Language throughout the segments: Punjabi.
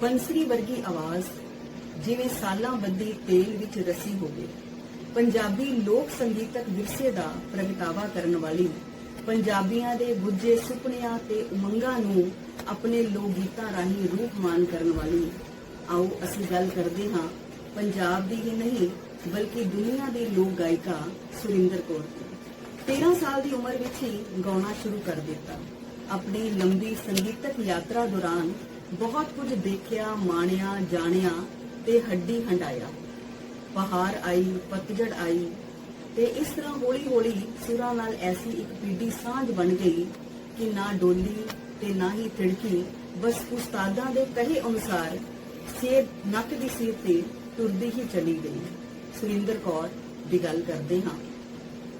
ਬੰਸਰੀ ਵਰਗੀ ਆਵਾਜ਼ ਜਿਵੇਂ ਸਾਲਾਂ ਬੱਧੀ ਤੇਲ ਵਿੱਚ ਰਸੀ ਹੋਵੇ। ਪੰਜਾਬੀ ਲੋਕ ਸੰਗੀਤਕ ਵਿਰਸੇ ਦਾ ਪ੍ਰਗਟਾਵਾ ਕਰਨ ਵਾਲੀ ਪੰਜਾਬੀਆਂ ਦੇ ਗੁੱਜੇ ਸੁਪਨਿਆਂ ਤੇ ਉਮੰਗਾਂ ਨੂੰ ਆਪਣੇ ਲੋਕ ਗੀਤਾਂ ਰਾਹੀਂ ਰੂਪਮਾਨ ਕਰਨ ਵਾਲੀ। ਆਓ ਅਸੀਂ ਗੱਲ ਕਰਦੇ ਹਾਂ ਪੰਜਾਬ ਦੀ ਹੀ ਨਹੀਂ, ਬਲਕਿ ਦੁਨੀਆ ਦੀ ਲੋਕ ਗਾਇਕਾ ਸੁਰਿੰਦਰ ਕੌਰ ਦੀ। 13 ਸਾਲ ਦੀ ਉਮਰ ਵਿੱਚ ਹੀ ਗਾਉਣਾ ਸ਼ੁਰੂ ਕਰ ਦਿੱਤਾ। ਆਪਣੀ ਲੰਬੀ ਸੰਗੀਤਕ ਯਾਤਰਾ ਦੌਰਾਨ ਬਹੁਤ ਕੁਝ ਦੇਖਿਆ, ਮਾਣਿਆ, ਜਾਣਿਆ ਤੇ ਹੱਡੀ ਹੰਡਾਇਆ। ਬਹਾਰ ਆਈ, ਪਤਝੜ ਆਈ ਤੇ ਇਸ ਤਰ੍ਹਾਂ ਹੌਲੀ-ਹੌਲੀ ਸੁਰਾਂ ਨਾਲ ਐਸੀ ਇੱਕ ਪੀੜੀ ਸਾਂਝ ਬਣ ਗਈ ਕਿ ਨਾ ਡੋਲੀ ਤੇ ਨਾ ਹੀ ਤਿੜਕੀ, ਬਸ ਉਸਤਾਦਾਂ ਦੇ ਕਹੇ ਅਨੁਸਾਰ ਸੇਬ ਨੱਕ ਦੀ ਸੀਰ ਤੇ ਤੁਰਦੀ ਹੀ ਚਲੀ ਗਈ। ਸੁਰਿੰਦਰ ਕੌਰ ਦੀ ਗੱਲ ਕਰਦੇ ਹਾਂ।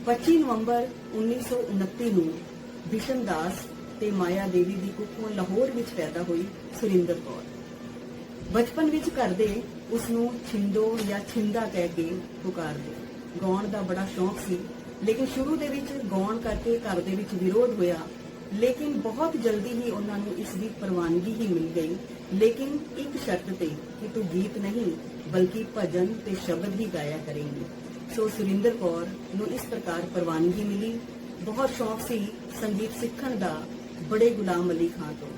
25 ਨਵੰਬਰ 1929 ਨੂੰ ਬਿਸ਼ਨ ਦਾਸ ਤੇ ਮਾਇਆ ਦੇਵੀ ਦੀ ਕੁੱਖੋਂ ਲਾਹੌਰ ਵਿੱਚ ਪੈਦਾ ਹੋਈ ਸੁਰਿੰਦਰ ਕੌਰ। ਬਚਪਨ ਵਿੱਚ ਘਰ ਉਸ ਨੂੰ ਛਿੰਦੋ ਜਾਂ ਛਿੰਦਾ ਕਹਿ ਕੇ ਪੁਕਾਰਦੇ। ਗਾਉਣ ਦਾ ਬੜਾ ਸ਼ੌਂਕ ਸੀ, ਲੇਕਿਨ ਸ਼ੁਰੂ ਦੇ ਵਿੱਚ ਗਾਉਣ ਕਰਕੇ ਘਰ ਦੇ ਵਿੱਚ ਵਿਰੋਧ ਹੋਇਆ। ਲੇਕਿਨ ਬਹੁਤ ਜਲਦੀ ਹੀ ਉਹਨਾਂ ਨੂੰ ਇਸ ਦੀ ਪ੍ਰਵਾਨਗੀ ਹੀ ਮਿਲ ਗਈ। ਲੇਕਿਨ ਇੱਕ ਸ਼ਰਤ ਤੇ ਕਿ ਤੂੰ ਗੀਤ ਨਹੀਂ, ਬਲਕਿ ਭਜਨ ਤੇ ਸ਼ਬਦ ਹੀ ਗਾਇਆ ਕਰੇਂਗੀ। ਸੋ ਸੁਰਿੰਦਰ ਕੌਰ ਨੂੰ ਇਸ ਪ੍ਰਕਾਰ ਪ੍ਰਵਾਨਗੀ ਮਿਲੀ। ਬਹੁਤ ਸ਼ੌਕ ਸੀ ਸੰਗੀਤ ਸਿੱਖਣ ਦਾ ਬੜੇ ਗੁਲਾਮ ਅਲੀ ਖਾਨ ਤੋਂ।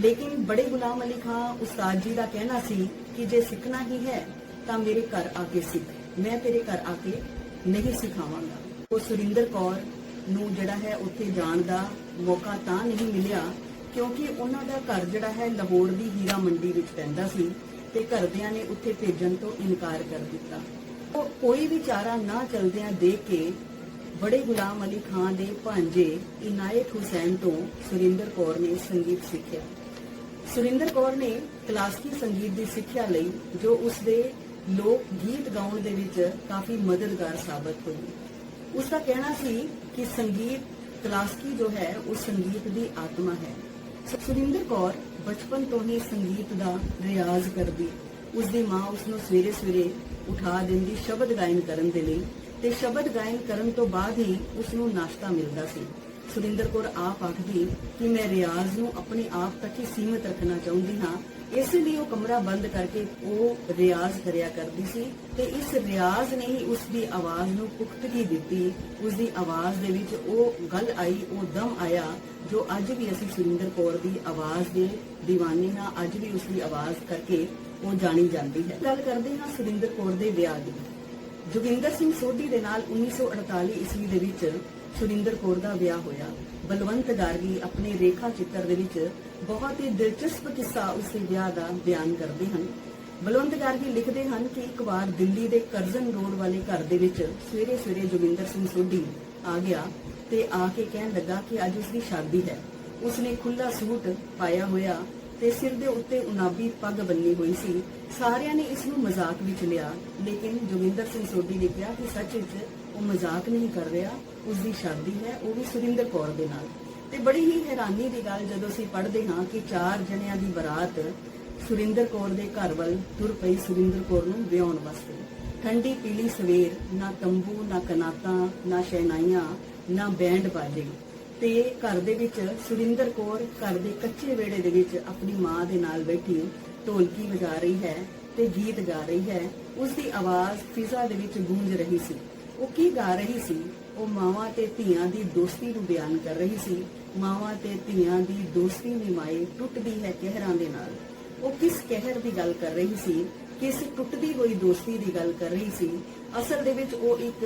ਲੇਕਿਨ ਬੜੇ ਗੁਲਾਮ ਅਲੀ ਖਾਨ ਉਸਤਾਦ ਜੀ ਦਾ ਕਹਿਣਾ ਸੀ ਕਿ ਜੇ ਸਿੱਖਣਾ ਹੀ ਹੈ, ਤਾਂ ਮੇਰੇ ਘਰ ਆ ਕੇ ਸਿੱਖ। ਮੈਂ ਤੇਰੇ ਘਰ ਆ ਕੇ ਨਹੀਂ ਸਿਖਾਵਾਂਗਾ। ਉਹ ਸੁਰਿੰਦਰ ਕੌਰ ਨੂੰ ਜਿਹੜਾ ਹੈ ਉੱਥੇ ਜਾਣ ਦਾ ਮੌਕਾ ਤਾਂ ਨਹੀਂ ਮਿਲਿਆ, ਕਿਉਂਕਿ ਉਹਨਾਂ ਦਾ ਘਰ ਜਿਹੜਾ ਹੈ ਲਾਹੌਰ ਦੀ ਹੀਰਾ ਮੰਡੀ ਵਿੱਚ ਪੈਂਦਾ ਸੀ ਤੇ ਘਰਦਿਆਂ ਨੇ ਉੱਥੇ ਭੇਜਣ ਤੋਂ ਇਨਕਾਰ ਕਰ ਦਿੱਤਾ। ਉਹ ਕੋਈ ਵੀ ਚਾਰਾ ਨਾ ਚਲਦਿਆਂ ਦੇਖ ਕੇ ਬੜੇ ਗੁਲਾਮ ਅਲੀ ਖਾਨ ਦੇ ਭਾਂਜੇ ਇਨਾਇਤ ਹੁਸੈਨ ਤੋਂ ਸੁਰਿੰਦਰ ਕੌਰ ਨੇ ਸੰਗੀਤ ਸਿੱਖਿਆ। ਸੁਰਿੰਦਰ ਕੌਰ ਨੇ ਕਲਾਸਿਕੀ ਸੰਗੀਤ ਦੀ ਸਿੱਖਿਆ ਲਈ, ਜੋ ਉਸ ਦੇ ਲੋਕ ਗੀਤ ਗਾਉਣ ਦੇ ਵਿੱਚ ਕਾਫੀ ਮਦਦਗਾਰ ਸਾਬਤ ਹੋਈ। ਉਸ ਦਾ ਕਹਿਣਾ ਸੀ ਕਿ ਸੰਗੀਤ ਕਲਾਸਿਕੀ ਜੋ ਹੈ, ਉਹ ਸੰਗੀਤ ਦੀ ਆਤਮਾ ਹੈ। ਸੁਰਿੰਦਰ ਕੌਰ ਬਚਪਨ ਤੋਂ ਹੀ ਸੰਗੀਤ ਦਾ ਰਿਆਜ਼ ਕਰਦੀ ਉਸ ਦੀ ਮਾਂ ਉਸ ਨੂੰ ਸਵੇਰੇ ਸਵੇਰੇ ਉਠਾ ਦਿੰਦੀ ਸ਼ਬਦ ਗਾਇਨ ਕਰਨ ਦੇ ਲਈ। ਤੇ ਸ਼ਬਦ ਗਾਇਨ ਕਰਨ ਤੋਂ ਬਾਅਦ ਹੀ ਉਸ ਨੂੰ ਨਾਸ਼ਤਾ ਮਿਲਦਾ ਸੀ। ਸੁਰਿੰਦਰ ਕੌਰ ਆਪ ਆਖਦੀ ਕਿ ਮੈਂ ਰਿਆਜ਼ ਨੂੰ ਆਪਣੇ ਆਪ ਤੱਕ ਹੀ ਸੀਮਿਤ ਰੱਖਣਾ ਚਾਹੁੰਦੀ ਹਾਂ। ਇਸ ਲਈ ਉਹ ਕਮਰਾ ਬੰਦ ਕਰਕੇ ਉਹ ਰਿਆਜ਼ ਕਰਿਆ ਕਰਦੀ ਸੀ ਤੇ ਇਸ ਰਿਆਜ਼ ਨੇ ਹੀ ਉਸ ਦੀ ਆਵਾਜ਼ ਨੂੰ ਪੁਖਤਗੀ ਦਿੱਤੀ। ਉਸ ਦੀ ਆਵਾਜ਼ ਦੇ ਵਿੱਚ ਉਹ ਗੱਲ ਆਈ, ਉਹ ਦਮ ਆਇਆ, ਜੋ ਅੱਜ ਵੀ ਅਸੀਂ ਸੁਰਿੰਦਰ ਕੌਰ ਦੀ ਆਵਾਜ਼ ਦੇ دیਵਾਨੇ ਹਾਂ, ਅੱਜ ਵੀ ਉਸ ਦੀ ਆਵਾਜ਼ ਕਰਕੇ ਉਹ ਜਾਣੀ ਜਾਂਦੀ ਹੈ। ਗੱਲ ਕਰਦੇ ਹਾਂ ਸੁਰਿੰਦਰ ਕੌਰ ਦੇ ਵਿਆਹ ਦੀ। ਜੋਗਿੰਦਰ ਸਿੰਘ ਸੋਢੀ ਦੇ ਨਾਲ 1948 ਈਸਵੀ ਦੇ ਵਿੱਚ ਸੁਰਿੰਦਰ ਕੌਰ ਦਾ ਵਿਆਹ ਹੋਇਆ। ਬਲਵੰਤ ਗਾਰਗੀ ਆਪਣੇ ਰੇਖਾ ਚਿੱਤਰ ਦੇ ਵਿੱਚ ਬਹੁਤ ਹੀ ਦਿਲਚਸਪ ਕਿੱਸਾ ਉਸ ਵਿਆਹ ਦਾ ਬਿਆਨ ਕਰਦੇ ਹਨ। ਬਲਵੰਤ ਗਾਰਗੀ ਲਿਖਦੇ ਹਨ ਕਿ ਇੱਕ ਵਾਰ ਦਿੱਲੀ ਦੇ ਕਰਜ਼ਨ ਰੋਡ ਵਾਲੇ ਘਰ ਦੇ ਵਿੱਚ ਸਵੇਰੇ ਸਵੇਰੇ ਜੋਗਿੰਦਰ ਸਿੰਘ ਸੋਢੀ ਆ ਗਿਆ ਤੇ ਆ ਕੇ ਕਹਿਣ ਲੱਗਾ ਕਿ ਅੱਜ ਉਸ ਦੀ ਸ਼ਾਦੀ ਹੈ। ਉਸਨੇ ਖੁੱਲਾ ਸੂਟ ਪਾਇਆ ਹੋਇਆ ਤੇ ਸਿਰ ਦੇ ਉੱਤੇ ਉਨਾਬੀ ਪੱਗ ਬੰਨੀ ਹੋਈ ਸੀ। ਸਾਰਿਆਂ ਨੇ ਇਸ ਨੂੰ ਮਜ਼ਾਕ ਵਿੱਚ ਲਿਆ। ਲੇਕਿਨ ਜੋਗਿੰਦਰ ਸਿੰਘ ਸੋਢੀ ਨੇ ਕਿਹਾ ਕਿ ਸੱਚ ਵਿੱਚ ਉਹ ਮਜ਼ਾਕ ਨਹੀਂ ਕਰ ਰਿਹਾ। ਉਸ ਦੀ ਸ਼ਾਦੀ ਹੈ, ਉਹ ਵੀ ਸੁਰਿੰਦਰ ਕੌਰ ਦੇ ਨਾਲ। ਤੇ ਬੜੀ ਹੀ ਹੈਰਾਨੀ ਦੀ ਗੱਲ ਜਦੋਂ ਅਸੀਂ ਪੜ੍ਹਦੇ ਹਾਂ ਕਿ ਚਾਰ ਜਣਿਆਂ ਦੀ ਬਰਾਤ ਸੁਰਿੰਦਰ ਕੌਰ ਦੇ ਘਰ ਵੱਲ ਤੁਰ ਪਈ ਸੁਰਿੰਦਰ ਕੌਰ ਨੂੰ ਵਿਆਹਣ ਵਾਸਤੇ। ਠੰਡੀ ਪੀਲੀ ਸਵੇਰ ਨਾ ਤੰਬੂ, ਨਾ ਕਨਾਤਾਂ, ਨਾ ਸ਼ਹਿਨਾਈਆਂ, ਨਾ ਬੈਂਡ ਬਾਜੇ ਤੇ ਘਰ ਦੇ ਵਿੱਚ ਸੁਰਿੰਦਰ ਕੌਰ ਘਰ ਦੇ ਕੱਚੇ ਵਿਹੜੇ ਦੇ ਵਿੱਚ ਆਪਣੀ ਮਾਂ ਦੇ ਨਾਲ ਬੈਠੀ ਢੋਲਕੀ ਵਜਾ ਰਹੀ ਹੈ ਤੇ ਗੀਤ ਗਾ ਰਹੀ ਹੈ। ਉਸ ਦੀ ਆਵਾਜ਼ ਫਿਜ਼ਾ ਦੇ ਵਿੱਚ ਗੂੰਜ ਰਹੀ ਸੀ। ਉਹ ਕੀ ਗਾ ਰਹੀ ਸੀ? ਉਹ ਮਾਵਾਂ ਤੇ ਧੀਆਂ ਦੀ ਦੋਸਤੀ ਨੂੰ ਬਿਆਨ ਕਰ ਰਹੀ ਸੀ। ਮਾਵਾਂ ਤੇ ਧੀਆਂ ਦੀ ਦੋਸਤੀ ਨਿਮਾਏ ਟੁੱਟਦੀ ਹੈ ਕਹਿਰਾਂ ਦੇ ਨਾਲ। ਉਹ ਕਿਸ ਕਹਿਰ ਦੀ ਗੱਲ ਕਰ ਰਹੀ ਸੀ? ਕਿਸ ਟੁੱਟਦੀ ਹੋਈ ਦੋਸਤੀ ਦੀ ਗੱਲ ਕਰ ਰਹੀ ਸੀ? ਅਸਲ ਦੇ ਵਿੱਚ ਉਹ ਇੱਕ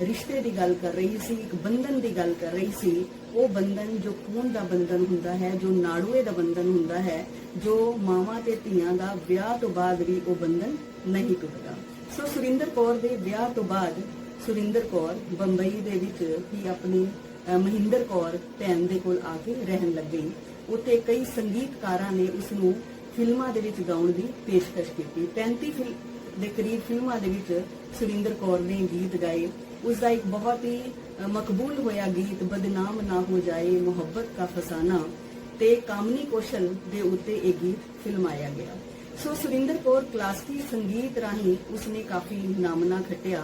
ਰਿਸ਼ਤੇ ਦੀ ਗੱਲ ਕਰ ਰਹੀ ਸੀ, ਇੱਕ ਬੰਧਨ ਦੀ ਗੱਲ ਕਰ ਰਹੀ ਸੀ। ਉਹ ਬੰਧਨ ਜੋ ਖੂਨ ਦਾ ਬੰਧਨ ਹੁੰਦਾ ਹੈ, ਜੋ ਨਾੜੂਏ ਦਾ ਬੰਧਨ ਹੁੰਦਾ ਹੈ, ਜੋ ਮਾਵਾਂ ਤੇ ਧੀਆਂ ਦਾ ਵਿਆਹ ਤੋਂ ਬਾਅਦ ਵੀ ਉਹ ਬੰਧਨ ਨਹੀਂ ਟੁੱਟਦਾ। ਸੋ ਸੁਰਿੰਦਰ ਕੌਰ ਦੇ ਵਿਆਹ ਤੋਂ ਬਾਅਦ ਸੁਰਿੰਦਰ ਕੌਰ ਬੰਬਈ ਦੇ ਵਿੱਚ ਹੀ ਆਪਣੀ ਮਹਿੰਦਰ ਕੌਰ ਭੈਣ ਦੇ ਕੋਲ ਆ ਕੇ ਰਹਿਣ ਲੱਗੀ। ਗਈ ਉੱਥੇ ਕਈ ਸੰਗੀਤਕਾਰਾਂ ਨੇ ਉਸ ਨੂੰ ਫਿਲਮਾਂ ਦੇ ਵਿੱਚ ਗਾਉਣ ਦੀ ਪੇਸ਼ਕਸ਼ ਕੀਤੀ। 35 ਫਿਲ ਦੇ ਕਰੀਬ ਫਿਲਮਾਂ ਦੇ ਵਿੱਚ ਸੁਰਿੰਦਰ ਕੌਰ ਨੇ ਗੀਤ ਗਾਏ। ਉਸ ਦਾ ਇੱਕ ਬਹੁਤ ਹੀ ਮਕਬੂਲ ਹੋਇਆ ਗੀਤ, ਬਦਨਾਮ ਨਾ ਹੋ ਜਾਏ ਮੁਹੱਬਤ ਕਾ ਫਸਾਨਾ। ਤੇ ਕਾਮਨੀ ਕੌਸ਼ਲ ਦੇ ਉੱਤੇ ਇਹ ਗੀਤ ਫਿਲਮਾਇਆ ਗਿਆ। ਸੋ ਸੁਰਿੰਦਰ ਕੌਰ ਕਲਾਸਿਕੀ ਸੰਗੀਤ ਰਾਹੀਂ ਉਸਨੇ ਕਾਫੀ ਨਾਮਨਾ ਖੱਟਿਆ।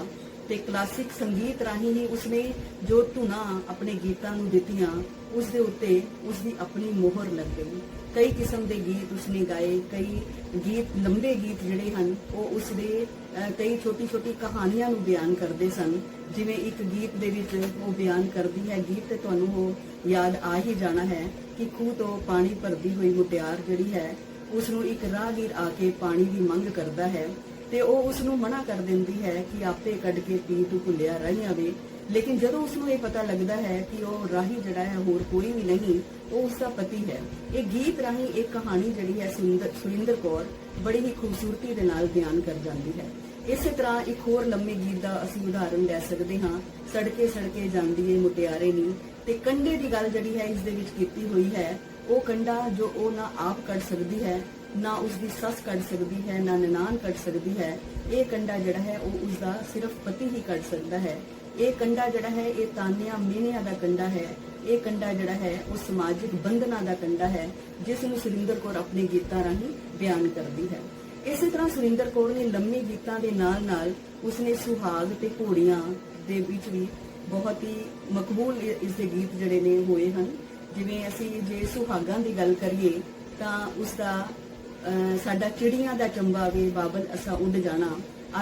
ਤੇ ਕਲਾਸਿਕ ਸੰਗੀਤ ਰਾਹੀਂ ਹੀ ਉਸਨੇ ਜੋ ਧੁਨਾ ਆਪਣੇ ਗੀਤਾਂ ਨੂੰ ਦਿੱਤੀਆਂ ਉਸ ਦੇ ਉੱਤੇ ਉਸ ਦੀ ਆਪਣੀ ਮੋਹਰ ਲੱਗ। ਗਈ ਕਈ ਕਿਸਮ ਦੇ ਗੀਤ ਉਸਨੇ ਗਾਏ ਕਈ ਗੀਤ ਲੰਬੇ ਗੀਤ ਜਿਹੜੇ ਹਨ ਉਹ ਉਸਦੇ ਅਹ, ਕਈ ਛੋਟੀ ਛੋਟੀ ਕਹਾਣੀਆਂ ਨੂੰ ਬਿਆਨ ਕਰਦੇ ਸਨ। ਜਿਵੇਂ ਇੱਕ ਗੀਤ ਦੇ ਵਿੱਚ ਉਹ ਬਿਆਨ ਕਰਦੀ ਹੈ ਗੀਤ ਤੇ ਤੁਹਾਨੂੰ ਉਹ ਯਾਦ ਆ ਹੀ ਜਾਣਾ ਹੈ ਕਿ ਖੂਹ ਤੋਂ ਪਾਣੀ ਭਰਦੀ ਹੋਈ ਮੁਟਿਆਰ ਜਿਹੜੀ ਹੈ ਉਸ ਨੂੰ ਇੱਕ ਰਾਹਗੀਰ ਆ ਕੇ ਪਾਣੀ ਦੀ ਮੰਗ ਕਰਦਾ ਹੈ। ਤੇ ਉਹ ਉਸ ਨੂੰ ਮਨਾ ਕਰ ਦਿੰਦੀ ਹੈ ਕਿ ਆਪੇ ਕੱਢ ਕੇ ਪੀ ਤੂੰ ਭੁੱਲਿਆ ਰਾਹੀਆਂ ਵੇ ਲੇਕਿਨ ਜਦੋਂ ਉਸ ਨੂੰ ਇਹ ਪਤਾ ਲੱਗਦਾ ਹੈ ਕਿ ਉਹ ਰਾਹੀ ਜਿਹੜਾ ਹੈ ਹੋਰ ਕੋਈ ਵੀ ਨਹੀਂ, ਉਹ ਉਸ ਦਾ ਪਤੀ ਹੈ। ਇਹ ਗੀਤ ਰਾਹੀਂ ਇੱਕ ਕਹਾਣੀ ਜਿਹੜੀ ਹੈ ਸੁਰਿੰਦਰ ਸੁਰਿੰਦਰ ਕੌਰ ਬੜੀ ਹੀ ਖੂਬਸੂਰਤੀ ਦੇ ਨਾਲ ਬਿਆਨ ਕਰ ਜਾਂਦੀ ਹੈ। ਇਸੇ ਤਰ੍ਹਾਂ ਇੱਕ ਹੋਰ ਲੰਮੇ ਗੀਤ ਦਾ ਅਸੀਂ ਉਦਾਹਰਣ ਲੈ ਸਕਦੇ ਹਾਂ। ਸੜਕੇ ਸੜਕੇ ਜਾਂਦੀ ਏ ਮੁਟਿਆਰੇ ਨੀ। ਤੇ ਕੰਡੇ ਦੀ ਗੱਲ ਜਿਹੜੀ ਹੈ ਇਸ ਦੇ ਵਿੱਚ ਕੀਤੀ ਹੋਈ ਹੈ, ਉਹ ਕੰਡਾ ਜੋ ਉਹ ਨਾ ਆਪ ਕੱਢ ਸਕਦੀ ਹੈ ਨਾ ਉਸ ਦੀ ਸੱਸ ਕੱਢ ਸਕਦੀ ਹੈ, ਨਾ ਨਨਾਣ ਕੱਢ ਸਕਦੀ ਹੈ। ਇਹ ਕੰਡਾ ਜਿਹੜਾ ਹੈ, ਉਹ ਉਸ ਦਾ ਸਿਰਫ ਪਤੀ ਹੀ ਕੱਢ ਸਕਦਾ ਹੈ। ਇਹ ਕੰਡਾ ਜਿਹੜਾ ਹੈ, ਇਹ ਤਾਨਿਆਂ ਮੀਨਿਆਂ ਦਾ ਕੰਡਾ ਹੈ। ਇਹ ਕੰਡਾ ਜਿਹੜਾ ਹੈ, ਉਹ ਸਮਾਜਿਕ ਬੰਧਨਾਂ ਦਾ ਕੰਡਾ ਹੈ, ਜਿਸ ਨੂੰ ਸੁਰਿੰਦਰ ਕੌਰ ਆਪਣੇ ਗੀਤਾਂ ਰਾਹੀਂ ਬਿਆਨ ਕਰਦੀ ਹੈ। ਇਸੇ ਤਰ੍ਹਾਂ ਸੁਰਿੰਦਰ ਕੌਰ ਨੇ ਲੰਮੀ ਗੀਤਾਂ ਦੇ ਨਾਲ-ਨਾਲ ਉਸਨੇ ਸੁਹਾਗ ਤੇ ਘੋੜੀਆਂ ਦੇ ਵਿੱਚ ਵੀ ਬਹੁਤ ਹੀ ਮਕਬੂਲ ਇ- ਇਸ ਦੇ ਗੀਤ ਜਿਹੜੇ ਨੇ ਹੋਏ ਹਨ। ਜਿਵੇਂ ਅਸੀਂ ਜੇ ਸੁਹਾਗਾਂ ਦੀ ਗੱਲ ਕਰੀਏ, ਤਾਂ ਉਸ ਦਾ ਸਾਡਾ ਚਿੜੀਆਂ ਦਾ ਚੰਬਾ ਵੇ ਬਾਬਲ ਅਸਾ ਉੱਡ ਜਾਣਾ।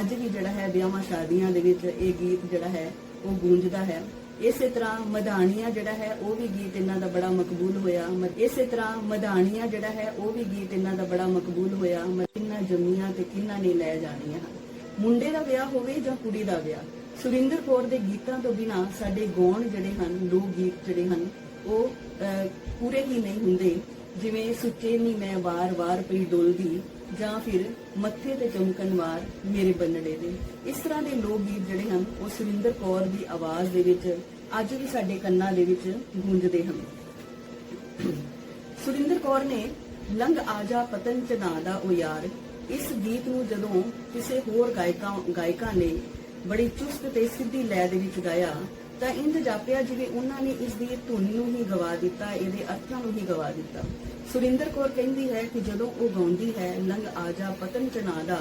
ਅੱਜ ਵੀ ਜਿਹੜਾ ਹੈ ਵਿਆਹਾਂ ਸ਼ਾਦੀਆਂ ਦੇ ਵਿੱਚ ਇਹ ਗੀਤ ਜਿਹੜਾ ਹੈ, ਉਹ ਗੂੰਜਦਾ ਹੈ। ਇਸੇ ਤਰ੍ਹਾਂ ਮਧਾਣੀਆਂ ਜਿਹੜਾ ਹੈ, ਉਹ ਵੀ ਗੀਤ ਇਹਨਾਂ ਦਾ ਬੜਾ ਮਕਬੂਲ ਹੋਇਆ। ਇਸੇ ਤਰ੍ਹਾਂ ਮਧਾਣੀਆਂ ਜਿਹੜਾ ਹੈ, ਉਹ ਵੀ ਗੀਤ ਇਹਨਾਂ ਦਾ ਬੜਾ ਮਕਬੂਲ ਹੋਇਆ। ਕਿੰਨਾ ਜੰਮੀਆਂ ਤੇ ਕਿੰਨਾ ਨੇ ਲੈ ਜਾਣੀਆਂ। ਮੁੰਡੇ ਦਾ ਵਿਆਹ ਹੋਵੇ ਜਾਂ ਕੁੜੀ ਦਾ ਵਿਆਹ, ਸੁਰਿੰਦਰ ਕੌਰ ਦੇ ਗੀਤਾਂ ਤੋਂ ਬਿਨਾ ਸਾਡੇ ਗਾਉਣ ਜਿਹੜੇ ਹਨ ਲੋਕ ਗੀਤ ਜਿਹੜੇ ਹਨ, ਉਹ ਪੂਰੇ ਹੀ ਨਹੀਂ ਹੁੰਦੇ। ਜਿਵੇਂ ਸੁੱਚੇ ਨੀ ਮੈਂ ਵਾਰ-ਵਾਰ ਪਈ ਡੋਲਦੀ, ਜਾਂ ਫਿਰ ਮੱਥੇ ਤੇ ਚਮਕਣ ਵਾਰ ਮੇਰੇ ਬੰਨੜੇ ਦੇ ਇਸ ਤਰ੍ਹਾਂ ਦੇ ਲੋਕ ਗੀਤ ਜਿਹੜੇ ਹਨ, ਉਹ ਸੁਰਿੰਦਰ ਕੌਰ ਦੀ ਆਵਾਜ਼ ਦੇ ਵਿੱਚ, ਅੱਜ ਵੀ ਸਾਡੇ ਕੰਨਾਂ ਦੇ ਵਿੱਚ ਗੂੰਜਦੇ ਹਨ। ਸੁਰਿੰਦਰ ਕੌਰ ਨੇ ਲੰਗ ਆਜਾ ਪਤਨ ਚ ਦਾ ਉਹ ਯਾਰ। ਇਸ ਗੀਤ ਨੂੰ ਜਦੋਂ ਕਿਸੇ ਹੋਰ ਗਾਇਕਾਂ ਗਾਇਕਾਂ ਨੇ ਬੜੀ ਚੁਸਤ ਤੇ ਸਿੱਧੀ ਲੈਅ ਦੇ ਵਿੱਚ ਗਾਇਆ ਤਾਂ ਇੰਜ ਜਾਪਿਆ ਜਿਵੇਂ ਉਹਨਾਂ ਨੇ ਇਸ ਦੀ ਧੁਨ ਨੂੰ ਹੀ ਗਵਾ ਦਿੱਤਾ, ਇਹਦੇ ਅਰਥਾਂ ਨੂੰ ਹੀ ਗਵਾ ਦਿੱਤਾ। ਸੁਰਿੰਦਰ ਕੌਰ ਕਹਿੰਦੀ ਹੈ ਕਿ ਜਦੋਂ ਉਹ ਗਾਉਂਦੀ ਹੈ ਲੰਗ ਆਜਾ ਪਤਨ ਚ ਦਾ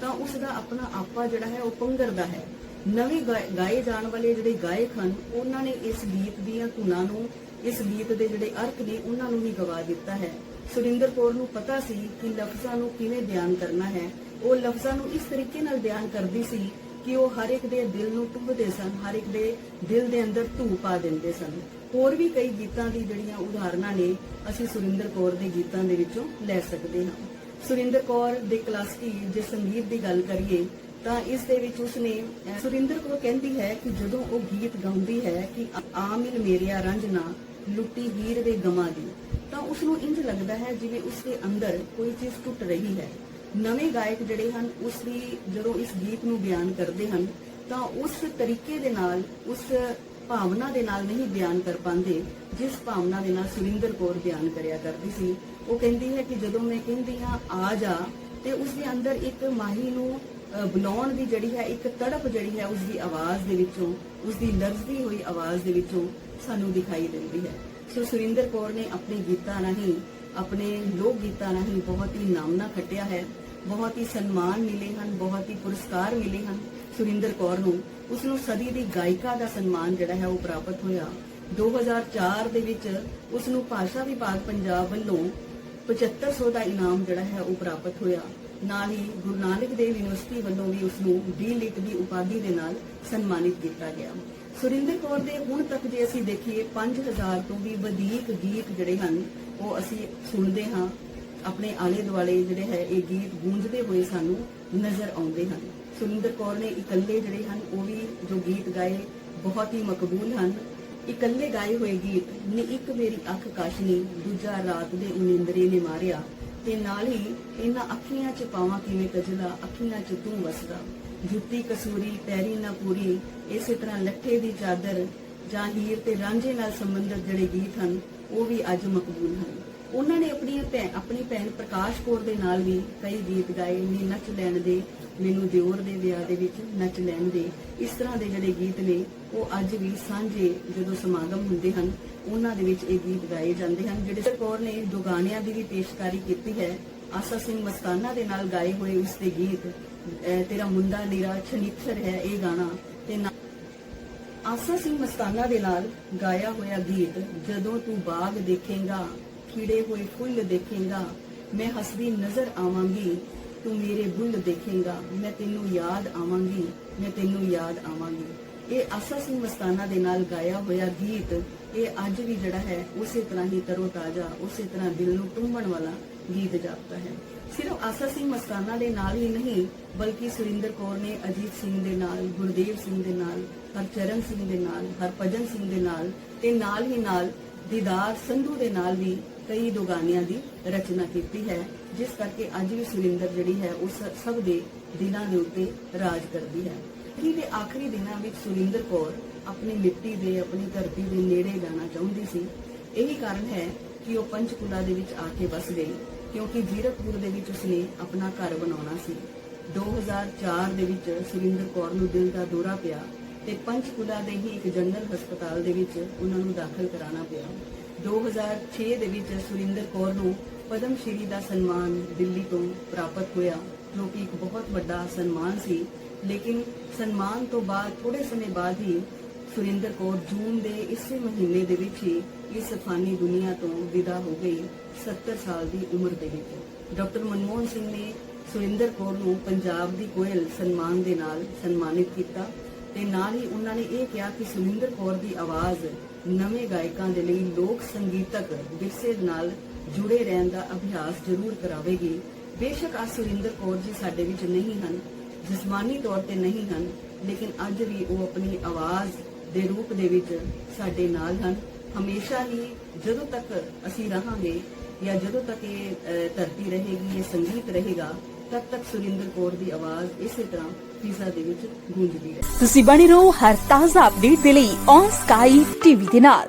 ਤਾਂ ਉਸ ਦਾ ਆਪਣਾ ਆਪਾ ਜਿਹੜਾ ਹੈ ਉਹ ਪੰਗਰਦਾ ਹੈ। ਨਵੇਂ ਗਾਏ- ਗਾਏ ਜਾਣ ਵਾਲੇ ਜਿਹੜੇ ਗਾਇਕ ਹਨ, ਉਹਨਾਂ ਨੇ ਇਸ ਗੀਤ ਦੀਆਂ ਧੁਨਾਂ ਨੂੰ, ਇਸ ਗੀਤ ਦੇ ਜਿਹੜੇ ਅਰਥ ਨੇ, ਉਹਨਾਂ ਨੂੰ ਹੀ ਗਵਾ ਦਿੱਤਾ ਹੈ। ਸੁਰਿੰਦਰ ਕੌਰ ਨੂੰ ਪਤਾ ਸੀ ਕਿ ਲਫ਼ਜ਼ਾਂ ਨੂੰ ਕਿਵੇਂ ਬਿਆਨ ਕਰਨਾ ਹੈ। ਉਹ ਲਫ਼ਜ਼ਾਂ ਨੂੰ ਇਸ ਤਰੀਕੇ ਨਾਲ ਬਿਆਨ ਕਰਦੀ ਸੀ ਕਿ ਉਹ ਹਰ ਇੱਕ ਦੇ ਦਿਲ ਨੂੰ ਟੁੰਬਦੇ ਸਨ, ਹਰ ਇੱਕ ਦੇ ਦਿਲ ਦੇ ਅੰਦਰ ਧੂ ਪਾ ਦਿੰਦੇ ਸਨ। ਹੋਰ ਵੀ ਕਈ ਗੀਤਾਂ ਦੀ ਜਿਹੜੀਆਂ ਉਦਾਹਰਨਾਂ ਨੇ, ਅਸੀਂ ਸੁਰਿੰਦਰ ਕੌਰ ਦੇ ਗੀਤਾਂ ਦੇ ਵਿੱਚੋਂ ਲੈ ਸਕਦੇ ਹਾਂ। ਸੁਰਿੰਦਰ ਕੌਰ ਦੇ ਕਲਾਸਿਕੀ ਜੇ ਸੰਗੀਤ ਦੀ ਗੱਲ ਕਰੀਏ, ਤਾਂ ਇਸ ਦੇ ਵਿੱਚ ਉਸਨੇ ਸੁਰਿੰਦਰ ਕੌਰ ਕਹਿੰਦੀ ਹੈ ਕਿ ਜਦੋਂ ਉਹ ਗੀਤ ਗਾਉਂਦੀ ਹੈ ਕਿ ਆ ਮਿਲ ਮੇਰਿਆ ਰੰਜਨਾ ਲੁੱਟੀ ਹੀਰ ਦੇ ਗਮਾਂ ਦੀ, ਤਾਂ ਉਸ ਨੂੰ ਇੰਜ ਲੱਗਦਾ ਹੈ ਜਿਵੇਂ ਉਸ ਦੇ ਅੰਦਰ ਕੋਈ ਚੀਜ਼ ਟੁੱਟ ਰਹੀ ਹੈ। ਨਵੇਂ ਗਾਇਕ ਜਿਹੜੇ ਹਨ, ਉਸ ਦੀ ਜਦੋਂ ਇਸ ਗੀਤ ਨੂੰ ਬਿਆਨ ਕਰਦੇ ਹਨ, ਤਾਂ ਉਸ ਤਰੀਕੇ ਦੇ ਨਾਲ, ਉਸ ਭਾਵਨਾ ਦੇ ਨਾਲ ਨਹੀਂ ਬਿਆਨ ਕਰ ਪਾਉਂਦੇ, ਜਿਸ ਭਾਵਨਾ ਦੇ ਨਾਲ ਸੁਰਿੰਦਰ ਕੌਰ ਬਿਆਨ ਕਰਿਆ ਕਰਦੀ ਸੀ। ਉਹ ਕਹਿੰਦੀ ਹੈ ਕਿ ਜਦੋਂ ਮੈਂ ਕਹਿੰਦੀ ਹਾਂ, ਆ ਜਾ, ਤੇ ਉਸ ਦੇ ਅੰਦਰ ਇੱਕ ਮਾਹੀ ਨੂੰ ਬੁਲਾਉਣ ਦੀ ਜਿਹੜੀ ਹੈ, ਇੱਕ ਤੜਪ ਜਿਹੜੀ ਹੈ, ਉਸ ਦੀ ਆਵਾਜ਼ ਦੇ ਵਿੱਚੋਂ, ਉਸ ਦੀ ਲਰਜ਼ਦੀ ਹੋਈ ਆਵਾਜ਼ ਦੇ ਵਿੱਚੋਂ ਸਾਨੂੰ ਦਿਖਾਈ ਦਿੰਦੀ ਹੈ। ਸੋ ਸੁਰਿੰਦਰ ਕੌਰ ਨੇ ਆਪਣੇ ਗੀਤਾਂ ਰਾਹੀਂ, ਆਪਣੇ ਲੋਕ ਗੀਤਾਂ ਰਾਹੀਂ ਬਹੁਤ ਹੀ ਨਾਮਨਾ ਖੱਟਿਆ ਹੈ। ਬਹੁਤ ਹੀ ਸਨਮਾਨ ਮਿਲੇ ਹਨ, ਬਹੁਤ ਹੀ ਪੁਰਸਕਾਰ ਮਿਲੇ ਹਨ ਸੁਰਿੰਦਰ ਕੌਰ ਨੂੰ। ਉਸ ਨੂੰ ਸਦੀ ਦੀ ਗਾਇਕਾ ਦਾ ਸਨਮਾਨ ਜਿਹੜਾ ਹੈ ਉਹ ਪ੍ਰਾਪਤ ਹੋਇਆ। 2004 ਦੇ ਵਿੱਚ ਉਸ ਨੂੰ ਭਾਸ਼ਾ ਵਿਭਾਗ ਪੰਜਾਬ ਵੱਲੋਂ 7500 ਦਾ ਇਨਾਮ ਜਿਹੜਾ ਹੈ ਉਹ ਪ੍ਰਾਪਤ ਹੋਇਆ। ਨਾਲ ਹੀ ਗੁਰੂ ਨਾਨਕ ਦੇਵ ਯੂਨੀਵਰਸਿਟੀ ਵੱਲੋਂ ਵੀ ਉਸ ਨੂੰ ਡੀ ਲਿਟ ਦੀ ਉਪਾਧੀ ਦੇ ਨਾਲ ਸਨਮਾਨਿਤ ਕੀਤਾ ਗਿਆ। ਸੁਰਿੰਦਰ ਕੌਰ ਦੇ ਹੁਣ ਤੱਕ ਜੇ ਅਸੀਂ ਦੇਖੀਏ 5000 ਤੋਂ ਵੀ ਵਧੇਕ ਗੀਤ ਜਿਹੜੇ ਹਨ, ਉਹ ਅਸੀਂ ਸੁਣਦੇ ਹਾਂ। ਆਪਣੇ ਆਲੇ ਦੁਆਲੇ ਜਿਹੜੇ ਹੈ, ਇਹ ਗੀਤ ਗੂੰਜਦੇ ਹੋਏ ਸਾਨੂੰ ਨਜ਼ਰ ਆਉਂਦੇ ਹਨ। ਸੁਰਿੰਦਰ ਕੌਰ ਨੇ ਇਕੱਲੇ ਜਿਹੜੇ ਹਨ, ਉਹ ਵੀ ਜੋ ਗੀਤ ਗਾਏ, ਬਹੁਤ ਹੀ ਮਕਬੂਲ ਹਨ। ਇਕੱਲੇ ਗਾਏ ਹੋਏ ਗੀਤ, ਨੀ ਇੱਕ ਮੇਰੀ ਅੱਖ ਕਾਸ਼ਨੀ, ਦੂਜਾ ਰਾਤ ਦੇ ਉਨਿੰਦਰੇ ਨੇ ਮਾਰਿਆ, ਤੇ ਨਾਲ ਹੀ ਇਹਨਾਂ ਅੱਖੀਆਂ 'ਚ ਪਾਵਾਂ ਕਿਵੇਂ ਕਜਲਾ ਅੱਖੀਆਂ 'ਚ ਤੂੰ ਵਸਦਾ। ਜੁੱਤੀ ਕਸੂਰੀ, ਪੈਰੀ ਨਾ ਪੂਰੀ, ਇਸੇ ਤਰ੍ਹਾਂ ਲੱਠੇ ਦੀ ਚਾਦਰ ਜਾਂ ਹੀਰ ਤੇ ਰਾਂਝੇ ਨਾਲ ਸੰਬੰਧਿਤ ਜਿਹੜੇ ਗੀਤ ਹਨ, ਉਹ ਵੀ ਅੱਜ ਮਕਬੂਲ ਹਨ। ਉਹਨਾਂ ਨੇ ਆਪਣੀ ਆਪਣੀ ਭੈਣ ਪ੍ਰਕਾਸ਼ ਕੌਰ ਦੇ ਨਾਲ ਵੀ ਕਈ ਗੀਤ ਗਾਏ ਨੇ, ਨੱਚ ਲੈਣ ਦੇ, ਮੈਨੂੰ ਦਿਓਰ ਦੇ ਵਿਆਹ ਦੇ ਵਿੱਚ ਨੱਚ ਲੈਣ ਦੇ। ਇਸ ਤਰ੍ਹਾਂ ਦੇ ਜਿਹੜੇ ਗੀਤ ਨੇ, ਉਹ ਅੱਜ ਵੀ ਸਾਂਝੇ ਜਦੋਂ ਸਮਾਗਮ ਹੁੰਦੇ ਹਨ, ਉਹਨਾਂ ਦੇ ਵਿੱਚ ਇਹ ਗੀਤ ਗਾਏ ਜਾਂਦੇ ਹਨ, ਜਿਹੜੇ ਕੌਰ ਨੇ ਦੋ ਗਾਣਿਆਂ ਦੀ ਵੀ ਪੇਸ਼ਕਾਰੀ ਕੀਤੀ ਹੈ। ਆਸਾ ਸਿੰਘ ਮਸਤਾਨਾ ਦੇ ਨਾਲ ਗਾਏ ਹੋਏ ਉਸ ਦੇ ਗੀਤ ਤੇਰਾ ਮੁੰਡਾ ਨੀਰਾ ਛਨੀਛਰ ਹੈ ਇਹ ਗਾਣਾ, ਤੇ ਆਸਾ ਸਿੰਘ ਮਸਤਾਨਾ ਦੇ ਨਾਲ ਗਾਇਆ ਹੋਇਆ ਗੀਤ, ਜਦੋਂ ਤੂੰ ਬਾਗ ਦੇਖੇਗਾ ਖਿੜੇ ਹੋਏ ਫੁੱਲ ਦੇਖੇਗਾ। ਮੈਂ ਹੱਸਦੀ ਨਜ਼ਰ ਆਵਾਂਗੀ। ਤੂੰ ਮੇਰੇ ਬੁੱਲ ਦੇਖੇਗਾ। ਮੈਂ ਤੈਨੂੰ ਯਾਦ ਆਵਾਂਗੀ। ਮੈਂ ਤੈਨੂੰ ਯਾਦ ਆਵਾਂਗੀ। ਇਹ ਆਸਾ ਸਿੰਘ ਮਸਤਾਨਾ ਦੇ ਨਾਲ ਗਾਇਆ ਹੋਇਆ ਗੀਤ, ਇਹ ਅੱਜ ਵੀ ਜਿਹੜਾ ਹੈ, ਉਸੇ ਤਰ੍ਹਾਂ ਹੀ ਤਰੋ ਤਾਜ਼ਾ ਉਸੇ ਤਰ੍ਹਾਂ ਦਿਲ ਨੂੰ ਟੁੰਬਣ ਵਾਲਾ ਗੀਤ ਜਾਪਦਾ ਹੈ। ਸਿਰਫ ਆਸਾ ਸਿੰਘ ਮਸਤਾਨਾ ਦੇ ਨਾਲ ਹੀ ਨਹੀਂ, ਬਲਕਿ ਸੁਰਿੰਦਰ ਕੌਰ ਨੇ ਅਜੀਤ ਸਿੰਘ ਦੇ ਨਾਲ, ਗੁਰਦੇਵ ਸਿੰਘ ਦੇ ਨਾਲ, ਹਰਚਰਨ ਸਿੰਘ ਦੇ ਨਾਲ, ਹਰਭਜਨ ਸਿੰਘ ਦੇ ਨਾਲ ਤੇ ਨਾਲ ਹੀ ਨਾਲ ਦੀਦਾਰ ਸੰਧੂ ਦੇ ਨਾਲ ਵੀ ਕਈ ਦੋ ਦੀ ਰਚਨਾ ਕੀਤੀ ਹੈ, ਜਿਸ ਕਰਕੇ ਅੱਜ ਵੀ ਸੁਰਿੰਦਰ ਜਿਹੜੀ ਹੈ ਉਸ ਸਭ ਦੇ ਦਿਲਾਂ ਦੇ ਉੱਤੇ ਰਾਜ ਕਰਦੀ ਹੈ। ਕੀ ਦੇ ਆਖਰੀ ਦਿਨਾਂ ਵਿੱਚ ਸੁਰਿੰਦਰ ਕੌਰ ਆਪਣੀ ਮਿੱਟੀ ਦੇ, ਆਪਣੀ ਧਰਤੀ ਦੇ ਨੇੜੇ ਜਾਣਾ ਚਾਹੁੰਦੀ ਸੀ? ਇਹੀ ਕਾਰਨ ਹੈ ਕਿ ਉਹ ਪੰਚਕੁਲਾ ਦੇ ਵਿੱਚ ਆ ਕੇ ਵਸ ਗਈ, ਕਿਉਂਕਿ ਜੀਰਕਪੁਰ ਦੇ ਵਿੱਚ ਉਸਨੇ ਆਪਣਾ ਘਰ ਬਣਾਉਣਾ ਸੀ। 2004 ਦੇ ਵਿੱਚ ਸੁਰਿੰਦਰ ਕੌਰ ਨੂੰ ਦਿਲ ਦਾ ਦੌਰਾ ਪਿਆ ਤੇ ਪੰਚਕੁਲਾ ਦੇ ਹੀ ਇੱਕ ਜਨਰਲ ਹਸਪਤਾਲ ਦੇ ਵਿੱਚ ਉਹਨਾਂ ਨੂੰ ਦਾਖਲ ਕਰਾਉਣਾ ਪਿਆ। 2006 ਦੇ ਵਿੱਚ ਸੁਰਿੰਦਰ ਕੌਰ ਨੂੰ ਪਦਮ ਸ਼੍ਰੀ ਦਾ ਸਨਮਾਨ ਦਿੱਲੀ ਤੋਂ ਪ੍ਰਾਪਤ ਹੋਇਆ, ਜੋ ਕਿ ਇੱਕ ਬਹੁਤ ਵੱਡਾ ਸਨਮਾਨ ਸੀ। ਲੇਕਿਨ ਸਨਮਾਨ ਤੋਂ ਬਾਅਦ ਥੋੜੇ ਸਮੇਂ ਬਾਅਦ ਹੀ ਸੁਰਿੰਦਰ ਕੌਰ ਜੂਨ ਦੇ ਇਸੇ ਮਹੀਨੇ ਦੇ ਵਿੱਚ ਹੀ ਇਸ ਫਾਨੀ ਦੁਨੀਆ ਤੋਂ ਵਿਦਾ ਹੋ ਗਈ 70 ਸਾਲ ਦੀ ਉਮਰ ਦੇ ਵਿੱਚ। ਡਾਕਟਰ ਮਨਮੋਹਨ ਸਿੰਘ ਨੇ ਸੁਰਿੰਦਰ ਕੌਰ ਨੂੰ ਪੰਜਾਬ ਦੀ ਕੋਇਲ ਸਨਮਾਨ ਦੇ ਨਾਲ ਸਨਮਾਨਿਤ ਕੀਤਾ। ਤੇ ਨਾਲ ਹੀ ਉਹਨਾਂ ਨੇ ਇਹ ਕਿਹਾ ਕਿ ਸੁਰਿੰਦਰ ਕੌਰ ਦੀ ਆਵਾਜ਼ ਨਵੇਂ ਗਾਇਕਾਂ ਦੇ ਲਈ ਲੋਕ ਸੰਗੀਤਕ ਵਿਰਸੇ ਨਾਲ ਜੁੜੇ ਰਹਿਣ ਦਾ ਅਭਿਆਸ ਜ਼ਰੂਰ ਕਰਾਵੇਗੀ। ਬੇਸ਼ੱਕ ਆ ਸੁਰਿੰਦਰ ਕੌਰ ਜੀ ਸਾਡੇ ਵਿੱਚ ਨਹੀਂ ਹਨ, ਜਿਸਮਾਨੀ ਤੌਰ ਤੇ ਨਹੀਂ ਹਨ, ਲੇਕਿਨ ਅੱਜ ਵੀ ਉਹ ਆਪਣੀ ਆਵਾਜ਼ ਦੇ ਰੂਪ ਦੇ ਵਿੱਚ ਸਾਡੇ ਨਾਲ ਹਨ। ਹਮੇਸ਼ਾ ਹੀ ਜਦੋਂ ਤੱਕ ਅਸੀਂ ਰਹਾਂਗੇ ਜਾਂ ਜਦੋਂ ਤੱਕ ਇਹ ਧਰਤੀ ਰਹੇਗੀ, ਇਹ ਸੰਗੀਤ ਰਹੇਗਾ, ਤਦ ਤੱਕ ਸੁਰਿੰਦਰ ਕੌਰ ਦੀ ਆਵਾਜ਼ ਇਸੇ ਤਰ੍ਹਾਂ ਫਿਜ਼ਾ ਦੇ ਵਿੱਚ ਗੂੰਜਦੀ ਰਹੇ ਤੁਸੀਂ ਬਣੇ ਰਹੋ ਹਰ ਤਾਜ਼ਾ ਅਪਡੇਟ ਦੇ ਲਈ ਔਨ ਸਕਾਈ ਟੀਵੀ ਦੇ ਨਾਲ।